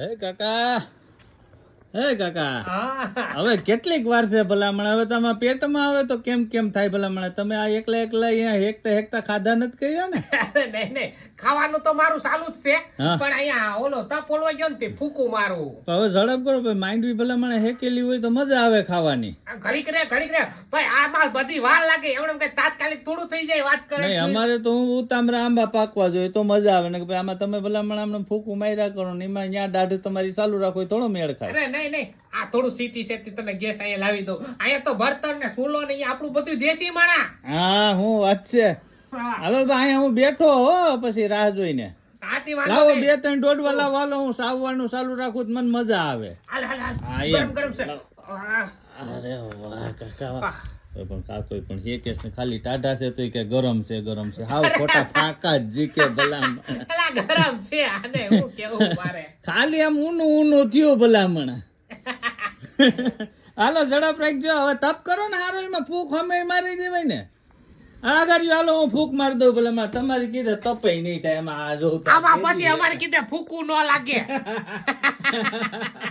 હે કાકા. હે કાકા? હવે કેટલીક વાર છે ભલામણ? હવે તમે પેટમાં આવે તો કેમ કેમ થાય ભલામણ? તમે આ એકલા એકલા અહીંયા હેકતા હેકતા ખાધા નથી કર્યા ને? નહીં નહીં. ખાવાનું તો મારું ચાલુ જ છે. પણ અહીંયા ઓલો તપ ઓલવા ગયો ને ફૂકું મારું. હવે ઝડપ કરો ભાઈ. માઇન્ડ બી ભલામણ હેકેલી હોય તો મજા આવે ખાવાની. આ ઘડીક રે ઘડીક રે. ભાઈ આમાં બધી વાર લાગે. એમને કઈ તાત્કાલિક થોડું થઈ જાય વાત કરે નહીં અમારે તો હું ઉતામરા આંબા પાકવા જોઈએ તો મજા આવે. ને કે ભાઈ આમાં તમે ભલામણ આમને ફૂકું માર્યા કરો ને એમાં ત્યાં દાઢ તમારી ચાલુ રાખો થોડો મેળ ખાય. નહીં નહીં. આ થોડું સીટી સેટી તને ગેસ અહીંયા લાવી દઉં. અહીંયા તો ભરતર ને સુલો ને આપણું બધું દેશી માણા. હા હું વાત છે. હાલો ભાઈ અહીંયા હું બેઠો હો પછી રાહ જોઈને. લાવો બે ત્રણ દોઢવા લાવો હાલો હું સાવવાનું ચાલુ રાખું તો મને મજા આવે. હાલ હાલ હાલ. હા, ગરમ ગરમ છે. અરે વાહ કાકા. વાહ. પણ કાકોય પણ જે કે ખાલી ટાઢા છે તો કે ગરમ છે ગરમ છે. હાવ ખોટા ફાકા જ જી કે ભલામણ. ગરમ છે આને હું કેવું મારે? ખાલી આમ ઊનું ઊનું થયું ભલામણ. હાલો ઝડપ રાખજો. હવે તપ કરો ને હારો એમાં ફૂક અમે મારી દેવાય ને. આગળ હાલો હું ફૂક મારી દઉં ભલામણ તમારી કીધે તપે નહીં થાય એમાં આ જો પછી અમારે કીધે ફૂકું ન લાગે.